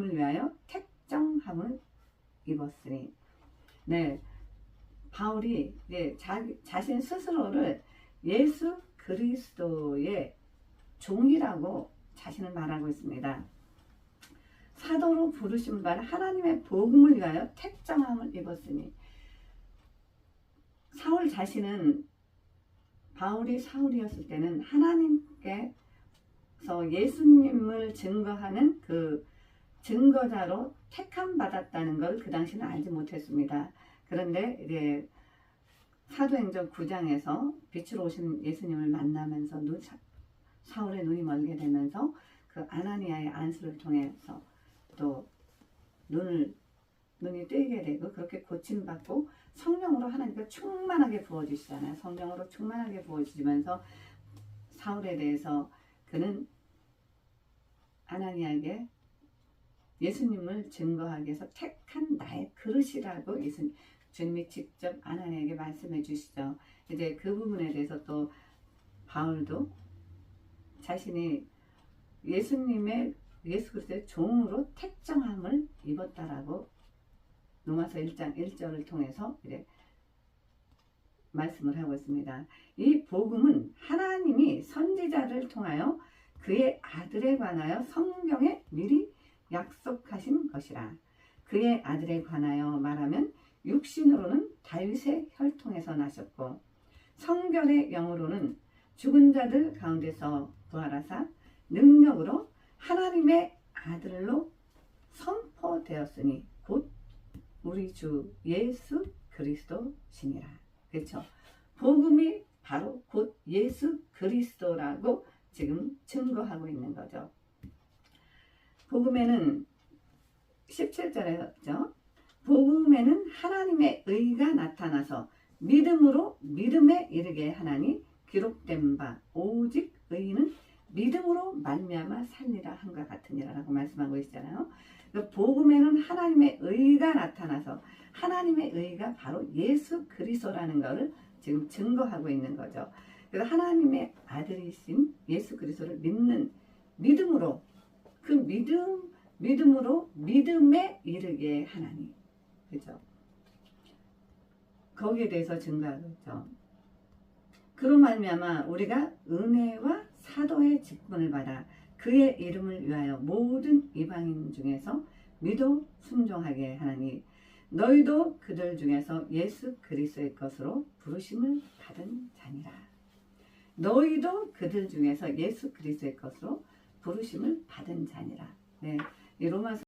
을 위하여 택정함을 입었으니. 네. 바울이 이제 자, 자신 스스로를 예수 그리스도의 종이라고 자신을 말하고 있습니다. 사도로 부르신 바 하나님의 복음을 위하여 택정함을 입었으니. 사울 자신은 바울이 사울이었을 때는 하나님께서 예수님을 증거하는 그 증거자로 택함 받았다는 걸 그 당시는 알지 못했습니다. 그런데 이제 사도행전 9장에서 빛으로 오신 예수님을 만나면서 눈, 사울의 눈이 멀게 되면서 그 아나니아의 안수를 통해서 또 눈을 눈이 뜨게 되고 그렇게 고침받고 성령으로 하나님께 충만하게 부어주시잖아요. 성령으로 충만하게 부어주시면서 사울에 대해서 그는 아나니아에게 예수님을 증거하기 위해서 택한 나의 그릇이라고 예수 주님이 직접 아나니아에게 말씀해 주시죠. 이제 그 부분에 대해서 또 바울도 자신이 예수님의 예수 그리스도의 종으로 택정함을 입었다라고 로마서 1장 1절을 통해서 이제 말씀을 하고 있습니다. 이 복음은 하나님이 선지자를 통하여 그의 아들에 관하여 성경에 미리 약속하신 것이라. 그의 아들에 관하여 말하면 육신으로는 다윗의 혈통에서 나셨고 성결의 영으로는 죽은 자들 가운데서 부활하사 능력으로 하나님의 아들로 선포되었으니 곧 우리 주 예수 그리스도시니라. 그렇죠? 복음이 바로 곧 예수 그리스도라고 지금 증거하고 있는 거죠. 복음에는 17절에죠. 복음에는 하나님의 의가 나타나서 믿음으로 믿음에 이르게 하나니 기록된 바 오직 의인은 믿음으로 말미암아 살리라 한과 같으니라라고 말씀하고 있잖아요. 그 복음에는 하나님의 의가 나타나서 하나님의 의가 바로 예수 그리스도라는 것을 지금 증거하고 있는 거죠. 그래서 하나님의 아들이신 예수 그리스도를 믿는 믿음으로 그 믿음 믿음으로 믿음에 이르게 하나니 그죠? 거기에 대해서 증거하고 있죠. 그로 말미암아 우리가 은혜와 사도의 직분을 받아 그의 이름을 위하여 모든 이방인 중에서 믿어 순종하게 하나니 너희도 그들 중에서 예수 그리스도의 것으로 부르심을 받은 자니라. 너희도 그들 중에서 예수 그리스도의 것으로 부르심을 받은 자니라. 네, 이 로마서